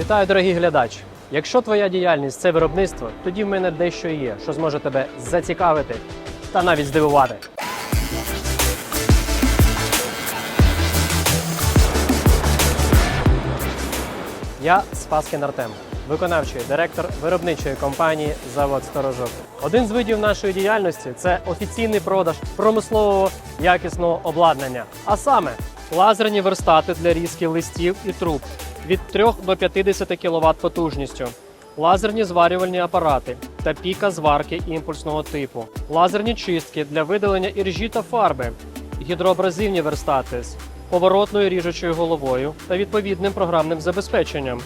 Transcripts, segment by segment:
Вітаю, дорогий глядач! Якщо твоя діяльність це виробництво, тоді в мене дещо є, що зможе тебе зацікавити та навіть здивувати. Я Спаскін Артем, виконавчий директор виробничої компанії Завод Сторожок. Один з видів нашої діяльності це офіційний продаж промислового якісного обладнання, а саме лазерні верстати для різки листів і труб від 3 до 50 кВт потужністю, лазерні зварювальні апарати та піка зварки імпульсного типу, лазерні чистки для видалення іржі та фарби, гідроабразивні верстати з поворотною ріжучою головою та відповідним програмним забезпеченням,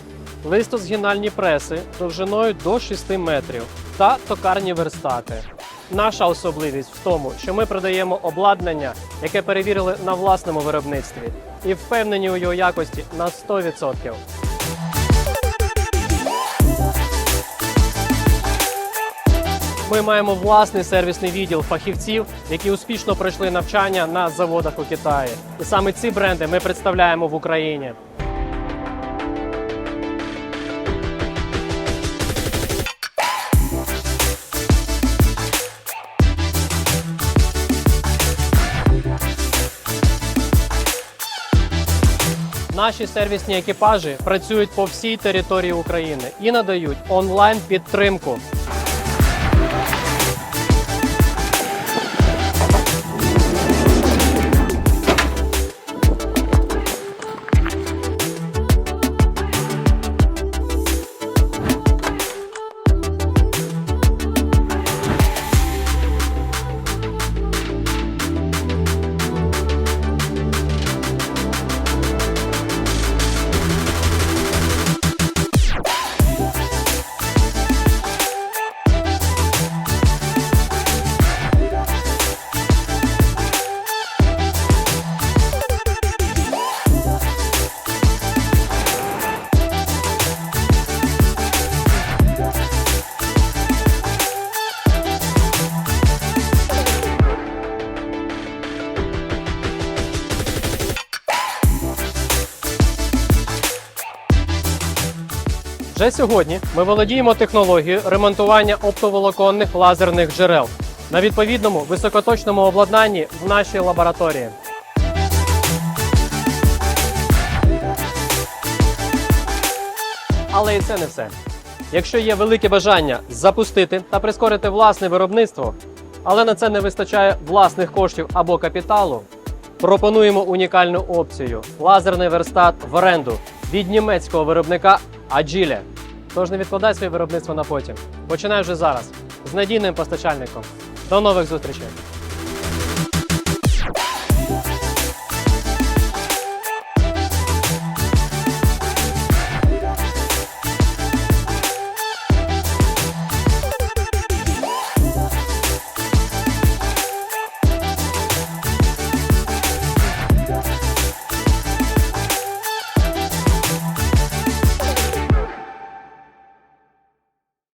листозгинальні преси довжиною до 6 метрів та токарні верстати. Наша особливість в тому, що ми продаємо обладнання, яке перевірили на власному виробництві, і впевнені у його якості на 100%. Ми маємо власний сервісний відділ фахівців, які успішно пройшли навчання на заводах у Китаї. І саме ці бренди ми представляємо в Україні. Наші сервісні екіпажі працюють по всій території України і надають онлайн підтримку. Вже сьогодні ми володіємо технологією ремонтування оптоволоконних лазерних джерел на відповідному високоточному обладнанні в нашій лабораторії. Але і це не все. Якщо є велике бажання запустити та прискорити власне виробництво, але на це не вистачає власних коштів або капіталу, пропонуємо унікальну опцію лазерний верстат в оренду від німецького виробника Agile. Тож не відкладай своє виробництво на потім. Починай вже зараз з надійним постачальником. До нових зустрічей!